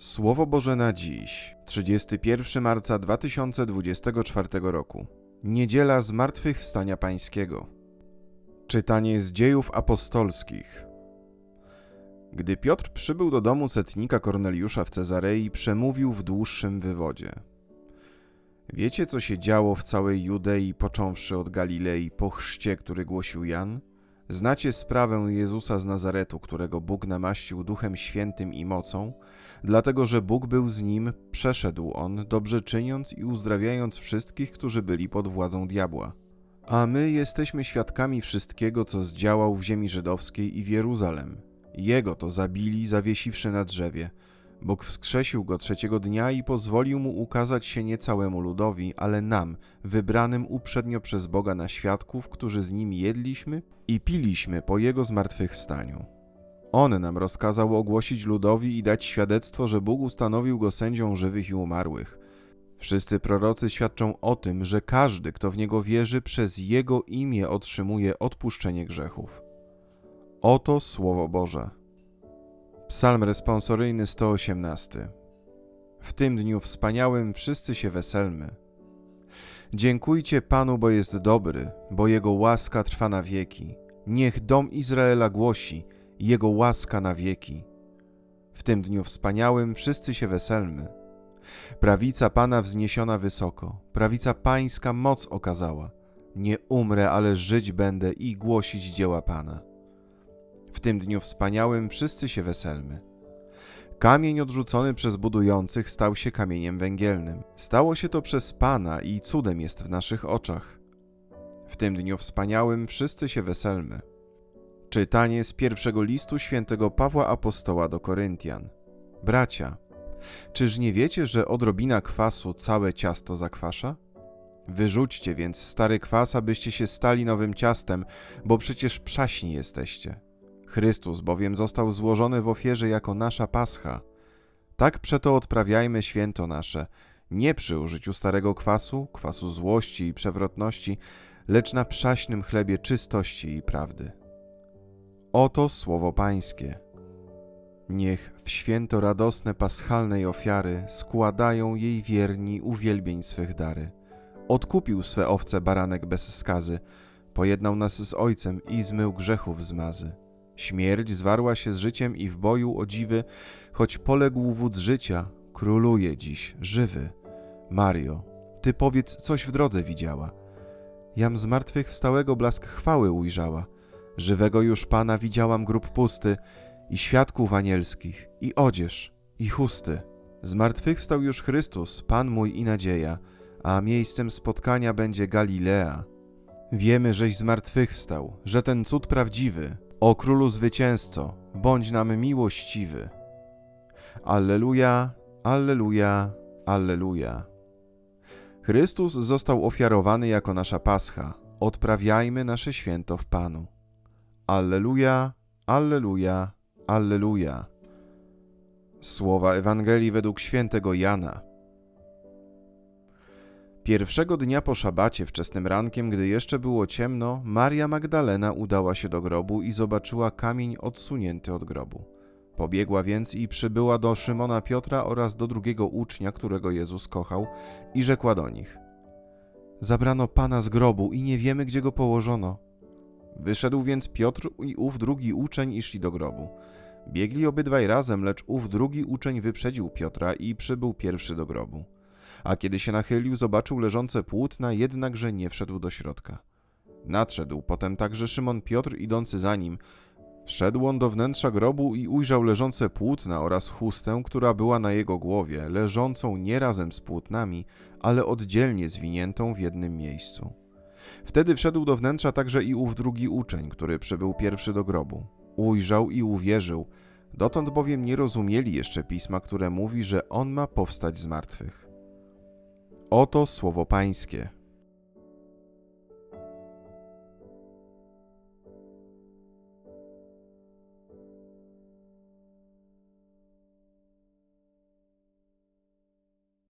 Słowo Boże na dziś, 31 marca 2024 roku. Niedziela Zmartwychwstania Pańskiego. Czytanie z dziejów apostolskich. Gdy Piotr przybył do domu setnika Korneliusza w Cezarei, przemówił w dłuższym wywodzie. Wiecie, co się działo w całej Judei, począwszy od Galilei po chrzcie, który głosił Jan? Znacie sprawę Jezusa z Nazaretu, którego Bóg namaścił Duchem Świętym i mocą, dlatego że Bóg był z nim, przeszedł on, dobrze czyniąc i uzdrawiając wszystkich, którzy byli pod władzą diabła. A my jesteśmy świadkami wszystkiego, co zdziałał w ziemi żydowskiej i w Jeruzalem. Jego to zabili, zawiesiwszy na drzewie. Bóg wskrzesił go trzeciego dnia i pozwolił mu ukazać się nie całemu ludowi, ale nam, wybranym uprzednio przez Boga na świadków, którzy z nim jedliśmy i piliśmy po jego zmartwychwstaniu. On nam rozkazał ogłosić ludowi i dać świadectwo, że Bóg ustanowił go sędzią żywych i umarłych. Wszyscy prorocy świadczą o tym, że każdy, kto w niego wierzy, przez jego imię otrzymuje odpuszczenie grzechów. Oto Słowo Boże. Psalm responsoryjny 118. W tym dniu wspaniałym wszyscy się weselmy. Dziękujcie Panu, bo jest dobry, bo Jego łaska trwa na wieki. Niech dom Izraela głosi, Jego łaska na wieki. W tym dniu wspaniałym wszyscy się weselmy. Prawica Pana wzniesiona wysoko, prawica Pańska moc okazała. Nie umrę, ale żyć będę i głosić dzieła Pana. W tym dniu wspaniałym wszyscy się weselmy. Kamień odrzucony przez budujących stał się kamieniem węgielnym. Stało się to przez Pana i cudem jest w naszych oczach. W tym dniu wspaniałym wszyscy się weselmy. Czytanie z pierwszego listu świętego Pawła Apostoła do Koryntian. Bracia, czyż nie wiecie, że odrobina kwasu całe ciasto zakwasza? Wyrzućcie więc stary kwas, abyście się stali nowym ciastem, bo przecież przaśni jesteście. Chrystus bowiem został złożony w ofierze jako nasza pascha. Tak przeto odprawiajmy święto nasze, nie przy użyciu starego kwasu, kwasu złości i przewrotności, lecz na przaśnym chlebie czystości i prawdy. Oto słowo Pańskie. Niech w święto radosne paschalnej ofiary składają jej wierni uwielbień swych dary. Odkupił swe owce baranek bez skazy, pojednał nas z Ojcem i zmył grzechów zmazy. Śmierć zwarła się z życiem i w boju o dziwy, choć poległ wódz życia, króluje dziś żywy. Mario, ty powiedz, coś w drodze widziała. Jam z martwych wstałego blask chwały ujrzała. Żywego już Pana widziałam grób pusty i świadków anielskich, i odzież, i chusty. Z martwych wstał już Chrystus, Pan mój i nadzieja, a miejscem spotkania będzie Galilea. Wiemy, żeś z martwych wstał, że ten cud prawdziwy, o królu zwycięzco, bądź nam miłościwy. Alleluja, alleluja, alleluja. Chrystus został ofiarowany jako nasza pascha. Odprawiajmy nasze święto w Panu. Alleluja, alleluja, alleluja. Słowa Ewangelii według świętego Jana. Pierwszego dnia po szabacie, wczesnym rankiem, gdy jeszcze było ciemno, Maria Magdalena udała się do grobu i zobaczyła kamień odsunięty od grobu. Pobiegła więc i przybyła do Szymona Piotra oraz do drugiego ucznia, którego Jezus kochał, i rzekła do nich: Zabrano pana z grobu i nie wiemy, gdzie go położono. Wyszedł więc Piotr i ów drugi uczeń i szli do grobu. Biegli obydwaj razem, lecz ów drugi uczeń wyprzedził Piotra i przybył pierwszy do grobu a kiedy się nachylił, zobaczył leżące płótna, jednakże nie wszedł do środka. Nadszedł potem także Szymon Piotr idący za nim. Wszedł on do wnętrza grobu i ujrzał leżące płótna oraz chustę, która była na jego głowie, leżącą nie razem z płótnami, ale oddzielnie zwiniętą w jednym miejscu. Wtedy wszedł do wnętrza także i ów drugi uczeń, który przybył pierwszy do grobu. Ujrzał i uwierzył, dotąd bowiem nie rozumieli jeszcze pisma, które mówi, że on ma powstać z martwych. Oto słowo Pańskie.